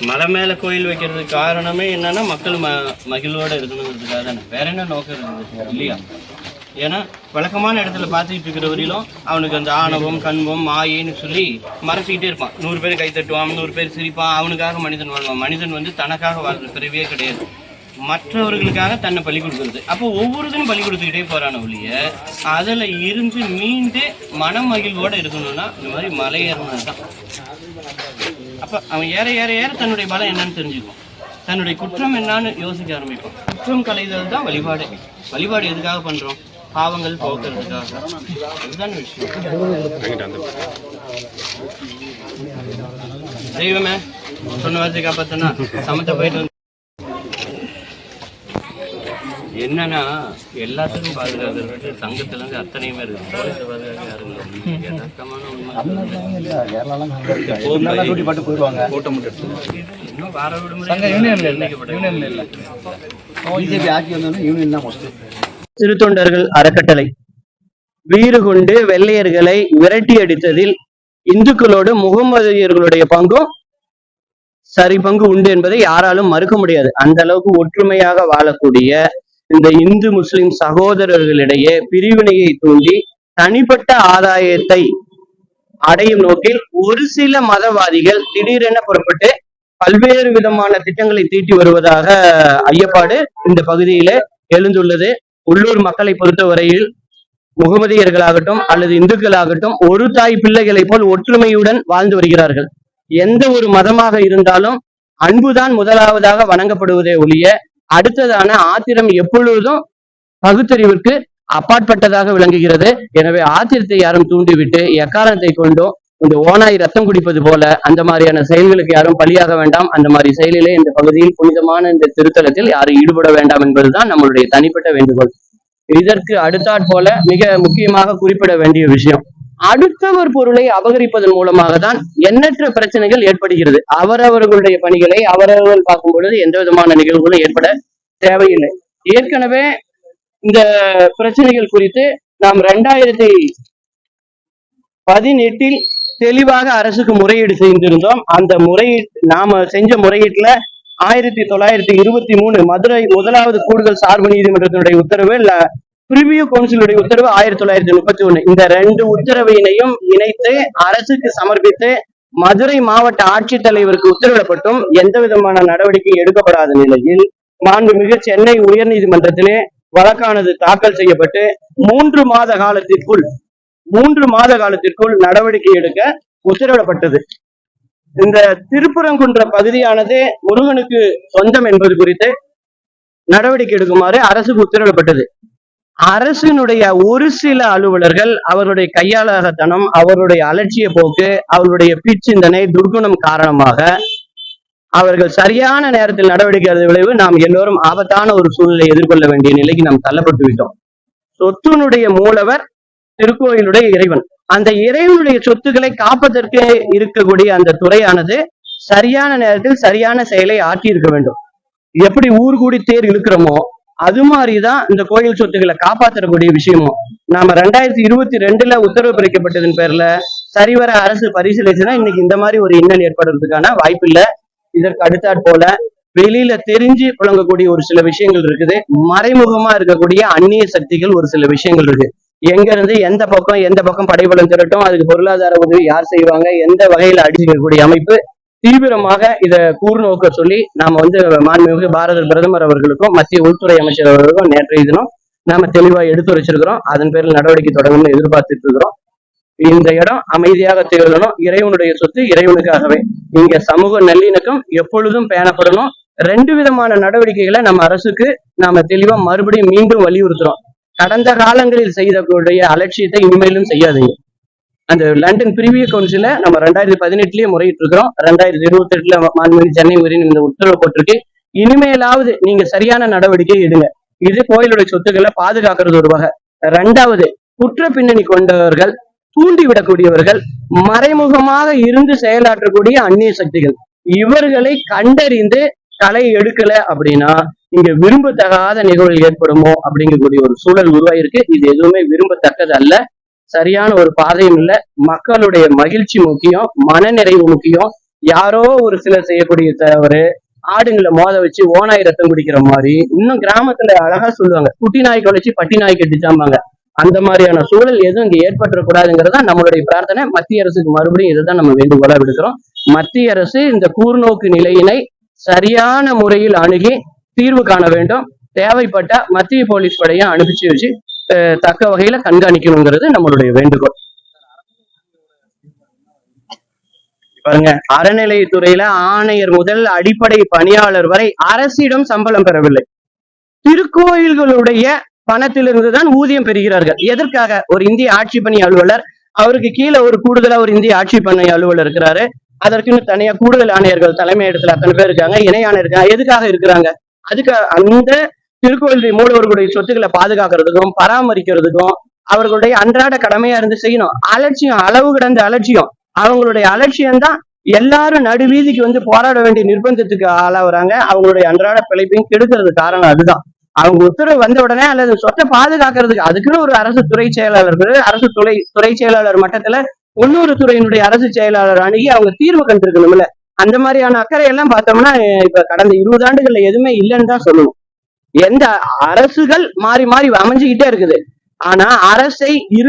மலை மேல கோயில் வைக்கிறதுக்கு காரணமே என்னன்னா மக்கள் ம மகிழ்வோட இருக்கணுங்கிறதுக்காக தானே. வேற என்ன நோக்கம் இருந்துச்சு இல்லையா? ஏன்னா வழக்கமான இடத்துல பார்த்துக்கிட்டு இருக்கிற வரையிலும் அவனுக்கு அந்த ஆணவம் கண்பம் மாயின்னு சொல்லி மறைச்சிக்கிட்டே இருப்பான். நூறு பேர் கை தட்டுவான் நூறு பேர் சிரிப்பான். அவனுக்காக மனிதன் வாழ்வான். மனிதன் வந்து தனக்காக வாழ்ற பிறவியே கிடையாது. மற்றவர்களுக்காக தன்னை பலி கொடுக்கறது. அப்போ ஒவ்வொருத்தரும் பலி கொடுத்துக்கிட்டே போறான ஒழிய அதில் இருந்து மீண்டு மன மகிழ்வோடு இருக்கணும்னா இந்த மாதிரி மலை ஏறினது தான் அப்ப அவன் ஏற ஏற ஏற தன்னுடைய பலம் என்னன்னு தெரிஞ்சுக்குவான். தன்னுடைய குற்றம் என்னன்னு யோசிக்க ஆரம்பிப்பான். குற்றம் கலைதல் தான் வழிபாடு. வழிபாடு எதுக்காக பண்றோம்? பாவங்கள் போக்குறதுக்காக. அதுதான் விஷயம். தெய்வமே சொன்ன வார்த்தை காப்பாத்தனா சமத்த போயிட்டு என்னன்னா எல்லாத்துக்கும் பாதுகாக்கிறது சங்கத்துல இருந்து அத்தனையுமே இருக்கு. பாட்டு போயிடுவாங்க இன்னும் வார விடுமுறை பிஜேபி ஆட்சி யூனியன் தான் திருத்தொண்டர்கள் அறக்கட்டளை. வீறு கொண்டு வெள்ளையர்களை விரட்டி அடித்ததில் இந்துக்களோடு முகமதியர்களுடைய பங்கும் சரி பங்கு உண்டு என்பதை யாராலும் மறுக்க முடியாது. அந்த அளவுக்கு ஒற்றுமையாக வாழக்கூடிய இந்த இந்து முஸ்லிம் சகோதரர்களிடையே பிரிவினையை தூண்டி தனிப்பட்ட ஆதாயத்தை அடையும் நோக்கில் ஒரு சில மதவாதிகள் திடீரென புறப்பட்டு பல்வேறு விதமான திட்டங்களை தீட்டி வருவதாக ஐயப்பாடு இந்த பகுதியில எழுந்துள்ளது. உள்ளூர் மக்களை பொறுத்தவரையில் முகமதியர்களாகட்டும் அல்லது இந்துக்களாகட்டும் ஒரு தாய் பிள்ளைகளைப் போல் ஒற்றுமையுடன் வாழ்ந்து வருகிறார்கள். எந்த ஒரு மதமாக இருந்தாலும் அன்புதான் முதலாவதாக வணங்கப்படுவதே ஒழிய அடுத்ததான ஆத்திரம் எப்பொழுதும் பகுத்தறிவிற்கு அப்பாற்பட்டதாக விளங்குகிறது. எனவே ஆத்திரத்தை யாரும் தூண்டிவிட்டு எக்காரணத்தை கொண்டும் இந்த ஓனாய் ரத்தம் குடிப்பது போல அந்த மாதிரியான செயல்களுக்கு யாரும் பலியாக வேண்டாம். அந்த மாதிரி செயலிலே இந்த பகுதியில் புனிதமான இந்த திருத்தலத்தில் யாரும் ஈடுபட வேண்டாம் என்பதுதான் நம்மளுடைய தனிப்பட்ட வேண்டுகோள். இதற்கு அடுத்தாற் போல மிக முக்கியமாக குறிப்பிட வேண்டிய விஷயம். அடுத்தவர் பொருளை அபகரிப்பதன் மூலமாக தான் எண்ணற்ற பிரச்சனைகள் ஏற்படுகிறது. அவரவர்களுடைய பணிகளை அவரவர்கள் பார்க்கும் பொழுது எந்த விதமான நிகழ்வுகளும் ஏற்பட தேவையில்லை. ஏற்கனவே இந்த பிரச்சனைகள் குறித்து நாம் ரெண்டாயிரத்தி பதினெட்டில் தெளிவாக அரசுக்கு முறையீடு செய்திருந்தோம். அந்த முறையீட்டு நாம செஞ்ச முறையீட்டுல ஆயிரத்தி தொள்ளாயிரத்தி இருபத்தி மூணு மதுரை முதலாவது கூடுதல் சார்பு நீதிமன்றத்தினுடைய உத்தரவு பிரிவியூ கவுன்சிலுடைய உத்தரவு ஆயிரத்தி தொள்ளாயிரத்தி முப்பத்தி ஒண்ணு. இந்த ரெண்டு உத்தரவினையும் இணைத்து அரசுக்கு சமர்ப்பித்து மதுரை மாவட்ட ஆட்சித்தலைவருக்கு உத்தரவிடப்பட்டும் எந்த விதமான நடவடிக்கை எடுக்கப்படாத நிலையில் மாண்புமிகு சென்னை உயர்நீதிமன்றத்திலே வழக்கானது தாக்கல் செய்யப்பட்டு மூன்று மாத காலத்திற்குள் மூன்று மாத காலத்திற்குள் நடவடிக்கை எடுக்க உத்தரவிடப்பட்டது. இந்த திருப்புறங்குன்ற பகுதியானது முருகனுக்கு சொந்தம் என்பது குறித்து நடவடிக்கை எடுக்குமாறு அரசுக்கு உத்தரவிடப்பட்டது. அரசினுடைய ஒரு சில அலுவலர்கள் அவருடைய கையாளகத்தனம் அவருடைய அலட்சிய போக்கு அவருடைய பிச்சிந்தனை துர்குணம் காரணமாக அவர்கள் சரியான நேரத்தில் நடவடிக்கை எடுத்த விளைவு நாம் எல்லோரும் ஆபத்தான ஒரு சூழ்நிலை எதிர்கொள்ள வேண்டிய நிலைக்கு நாம் தள்ளப்பட்டு விட்டோம். சொத்துனுடைய மூலவர் திருக்கோயிலுடைய இறைவன். அந்த இறைவனுடைய சொத்துக்களை காப்பதற்கு இருக்கக்கூடிய அந்த துறையானது சரியான நேரத்தில் சரியான செயலை ஆற்றி இருக்க வேண்டும். எப்படி ஊர் கூடி தேர் இழுக்கிறோமோ அது மாதிரிதான் இந்த கோயில் சொத்துக்களை காப்பாற்றக்கூடிய விஷயமும். நாம ரெண்டாயிரத்தி இருபத்தி ரெண்டுல உத்தரவு பிறக்கப்பட்டதன் பேர்ல சரிவர அரசு பரிசீலிச்சுன்னா இன்னைக்கு இந்த மாதிரி ஒரு இன்னல் ஏற்படுறதுக்கான வாய்ப்பு இல்லை. இதற்கு அடுத்தாற் போல வெளியில தெரிஞ்சு புழங்கக்கூடிய ஒரு சில விஷயங்கள் இருக்குது. மறைமுகமா இருக்கக்கூடிய அந்நிய சக்திகள் ஒரு சில விஷயங்கள் இருக்கு. எங்க இருந்து எந்த பக்கம் எந்த பக்கம் படைபலம் திரட்டும் அதுக்கு பொருளாதார உதவி யார் செய்வாங்க எந்த வகையில அடிச்சுக்கக்கூடிய அமைப்பு தீவிரமாக இதை கூர்நோக்க சொல்லி நாம வந்து மாண்புமிகு பாரத பிரதமர் அவர்களுக்கும் மத்திய உள்துறை அமைச்சர் அவர்களுக்கும் நேற்றைய தினம் நாம தெளிவா எடுத்து வச்சிருக்கிறோம். அதன் பேரில் நடவடிக்கை தொடங்கும்னு எதிர்பார்த்துட்டு இருக்கிறோம். இந்த இடம் அமைதியாக திகழணும். இறைவனுடைய சொத்து இறைவனுக்காகவே. இங்க சமூக நல்லிணக்கம் எப்பொழுதும் பேணப்படணும். ரெண்டு விதமான நடவடிக்கைகளை நம்ம அரசுக்கு நாம தெளிவா மறுபடியும் மீண்டும் வலியுறுத்துறோம். கடந்த காலங்களில் செய்தக்கூடிய அலட்சியத்தை இனிமேலும் செய்யாதீங்க. அந்த லண்டன் பிரிவிய கவுன்சில நம்ம ரெண்டாயிரத்தி பதினெட்டுலயே முறையிட்டு இருக்கிறோம் ரெண்டாயிரத்தி இருபத்தி எட்டுல மாண்புமிகு சென்னை உயரின் இந்த உத்தரவு போட்டிருக்கு. இனிமேலாவது நீங்க சரியான நடவடிக்கை எடுங்க. இது கோயிலுடைய சொத்துக்களை பாதுகாக்கிறது ஒரு வகை. ரெண்டாவது குற்ற பின்னணி கொண்டவர்கள் தூண்டி விடக்கூடியவர்கள் மறைமுகமாக இருந்து செயலாற்றக்கூடிய அந்நிய சக்திகள். இவர்களை கண்டறிந்து களை எடுக்கல அப்படின்னா இங்க விரும்பத்தகாத நிகழ்வு ஏற்படுமோ அப்படிங்கக்கூடிய ஒரு சூழல் உருவாயிருக்கு. இது எதுவுமே விரும்பத்தக்கது அல்ல சரியான ஒரு பாதையும் இல்ல. மக்களுடைய மகிழ்ச்சி முக்கியம் மனநிறைவு முக்கியம். யாரோ ஒரு சிலர் செய்யக்கூடிய தவறு ஆடுங்களை மோத வச்சு ஓனாய் ரத்தம் குடிக்கிற மாதிரி இன்னும் கிராமத்துல அழகா சொல்லுவாங்க. குட்டி நாய் குலைச்சு பட்டி நாய் கட்டிச்சாம்பாங்க. அந்த மாதிரியான சூழல் எதுவும் இங்க ஏற்பட்டுறக்கூடாதுங்கிறதா நம்மளுடைய பிரார்த்தனை. மத்திய அரசுக்கு மறுபடியும் இதுதான் நம்ம வேண்டுகோளா விடுக்கிறோம். மத்திய அரசு இந்த கூர்நோக்கு நிலையினை சரியான முறையில் அணுகி தீர்வு காண வேண்டும். தேவைப்பட்ட மத்திய போலீஸ் படையும் அனுப்பிச்சு வச்சு தக்க வகையில கண்காணிக்கணுங்கிறது நம்மளுடைய வேண்டுகோள். பாருங்க அறநிலையத்துறையில ஆணையர் முதல் அடிப்படை பணியாளர் வரை அரசிடம் சம்பளம் பெறவில்லை. திருக்கோயில்களுடைய பணத்திலிருந்து தான் ஊதியம் பெறுகிறார்கள். எதற்காக? ஒரு இந்திய ஆட்சி பணி அலுவலர் அவருக்கு கீழே ஒரு கூடுதலா ஒரு இந்திய ஆட்சி பணி அலுவலர் இருக்கிறாரு. அதற்குன்னு தனியா கூடுதல் ஆணையர்கள் தலைமை இடத்துல அத்தனை பேர் இருக்காங்க இணை ஆணையர் இருக்காங்க. எதுக்காக இருக்கிறாங்க? அதுக்கு அந்த திருக்கோயில் மூலவர்களுடைய சொத்துக்களை பாதுகாக்கிறதுக்கும் பராமரிக்கிறதுக்கும் அவர்களுடைய அன்றாட கடமையா இருந்து செய்யணும். அலட்சியம் அளவு கிடந்த அலட்சியம். அவங்களுடைய அலட்சியம் தான் எல்லாரும் நடுவீதிக்கு வந்து போராட வேண்டிய நிர்பந்தத்துக்கு ஆளாகிறாங்க. அவங்களுடைய அன்றாட பிழைப்பையும் கெடுக்கிறது காரணம் அதுதான். அவங்க உத்தரவு வந்த உடனே அல்லது சொத்தை பாதுகாக்கிறதுக்கு அதுக்குன்னு ஒரு அரசு துறை செயலாளர்கள் அரசு துறை துறை செயலாளர் மட்டத்துல ஒன்னொரு துறையினுடைய அரசு செயலாளர் அணுகி அவங்க தீர்வு கண்டிருக்கணும்ல. அந்த மாதிரியான அக்கறை எல்லாம் பார்த்தோம்னா இப்ப கடந்த இருபது ஆண்டுகள்ல எதுவுமே இல்லைன்னு தான் சொல்லணும். எந்த அரசுகள் மாறி மாறி அமைஞ்சுக்கிட்டே இருக்குது. ஆனா அரசை இரு